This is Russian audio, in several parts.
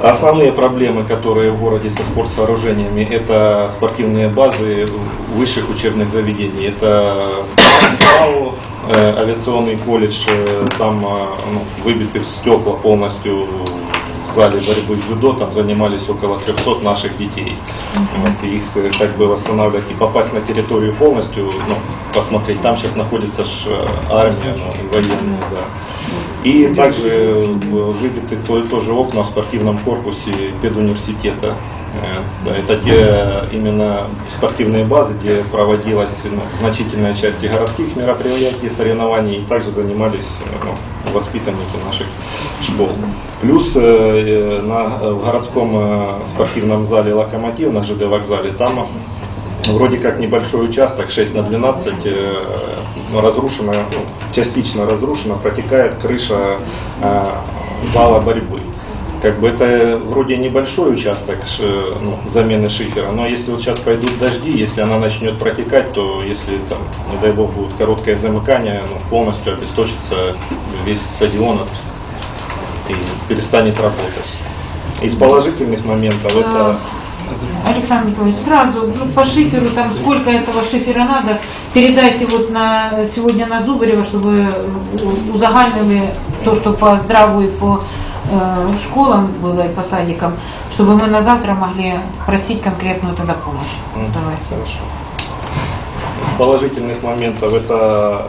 Основные проблемы, которые в городе со спортсооружениями, это спортивные базы высших учебных заведений. Это СМАУ, э, авиационный колледж, э, там э, ну, выбиты стекла полностью в зале борьбы с дзюдо, там занимались около 300 наших детей. Вот, их как бы восстанавливать и попасть на территорию полностью, ну, посмотреть, там сейчас находится ж, армия, ну, и военные, да. И также э, выбиты то- тоже окна в спортивном корпусе педуниверситета. Э, Это те именно спортивные базы, где проводилась ну, значительная часть городских мероприятий, соревнований, и также занимались э, ну, воспитанники наших школ. Плюс на, в городском спортивном зале «Локомотив» на ЖД вокзале, там Вроде как небольшой участок, 6 на 12, э, но разрушена, ну, частично разрушена, протекает крыша э, зала борьбы. Как бы это вроде небольшой участок ну, замены шифера, но если вот сейчас пойдут дожди, если она начнет протекать, то если там, не дай бог, будет короткое замыкание, ну, полностью обесточится весь стадион и перестанет работать. Из положительных моментов это Александр Николаевич, сразу ну, по шиферу, там сколько этого шифера надо, передайте вот на сегодня на Зубарева, чтобы узагальнили то, что по здраву и по э, школам было и по садикам, чтобы мы на завтра могли просить конкретную тогда помощь. Мгм. Давайте. Хорошо. Из положительных моментов это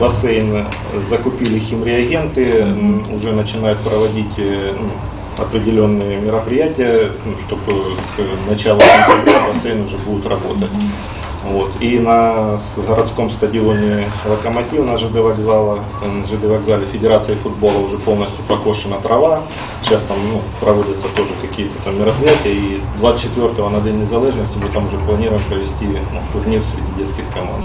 бассейн закупили химреагенты, м, уже начинают проводить э, ну, определенные мероприятия, ну, чтобы к началу сентября бассейн уже будет работать. Вот. И на городском стадионе «Локомотив» на ЖД, вокзала, на ЖД вокзале Федерации футбола уже полностью покошена трава. Сейчас там ну, проводятся тоже какие-то там мероприятия. И 24-го на День незалежности мы там уже планируем провести ну, турнир среди детских команд.